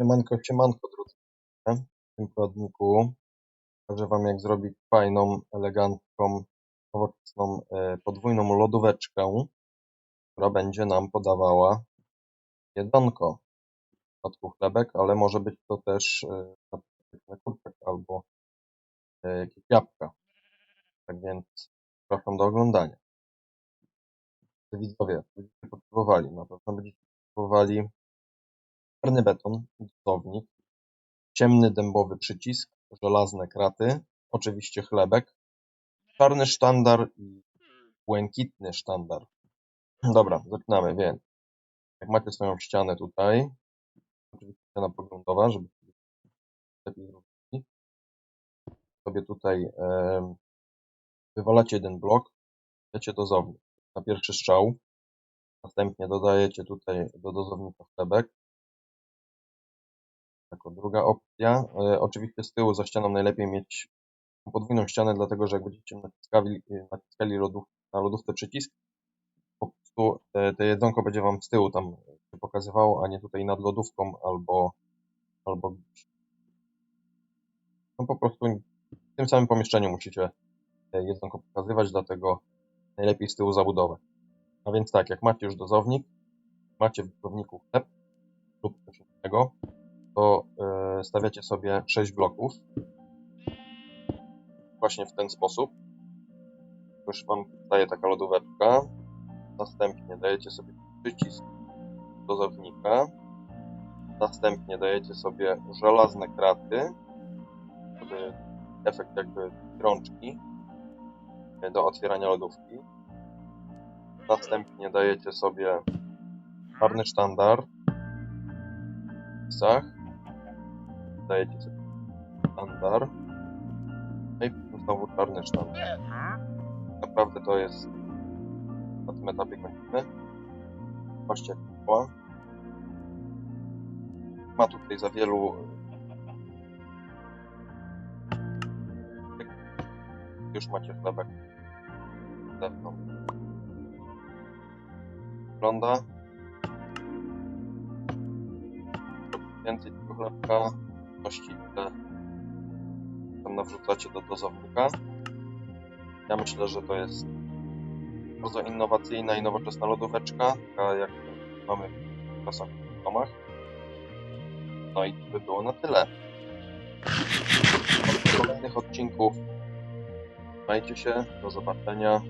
Siemanko, siemanko drodzy. W tym poradniku pokażę Wam jak zrobić fajną, elegancką, nowoczesną e, podwójną lodóweczkę, która będzie nam podawała jedzonko. W przypadku chlebek, ale może być to też e, na kurczak albo e, jakieś jabłka. Tak więc zapraszam do oglądania. Widzowie, będziecie potrzebowali, na pewno będziecie potrzebowali beton, dozownik, ciemny dębowy przycisk, żelazne kraty, oczywiście chlebek, czarny sztandar i błękitny sztandar. Dobra, zaczynamy, więc. Jak macie swoją ścianę tutaj, oczywiście ściana poglądowa, żeby lepiej zrozumieć, sobie tutaj e, wywalacie jeden blok, dacie dozownik. Na pierwszy strzał, następnie dodajecie tutaj do dozownika chlebek, jako druga opcja. E, oczywiście z tyłu za ścianą najlepiej mieć podwójną ścianę, dlatego że jak będziecie naciskali, e, naciskali lodów, na lodówce przycisk, po prostu te, te jedzonko będzie Wam z tyłu tam się pokazywało, a nie tutaj nad lodówką albo, albo. No po prostu w tym samym pomieszczeniu musicie jedzonko pokazywać, dlatego najlepiej z tyłu zabudować. A więc tak, jak macie już dozownik, macie w dozowniku chleb lub coś innego, to e, stawiacie sobie 6 bloków właśnie w ten sposób. Już Wam daje taka lodóweczka. Następnie dajecie sobie przycisk dozownika. Następnie dajecie sobie żelazne kraty, żeby efekt jakby rączki do otwierania lodówki. Następnie dajecie sobie czarny sztandar w dajecie sobie sztandar. No i znowu czarny sztandar. Naprawdę to jest na tym etapie kończymy. Patrzcie jak była. Ma tutaj za wielu już macie chlebek zewnątrz. Wygląda więcej tego chlebka wartości, które tam nawrzucacie do dozownika. Ja myślę, że to jest bardzo innowacyjna i nowoczesna lodóweczka, taka jak mamy w czasach w domach. No i to by było na tyle. Od kolejnych odcinków trzymajcie się, do zobaczenia.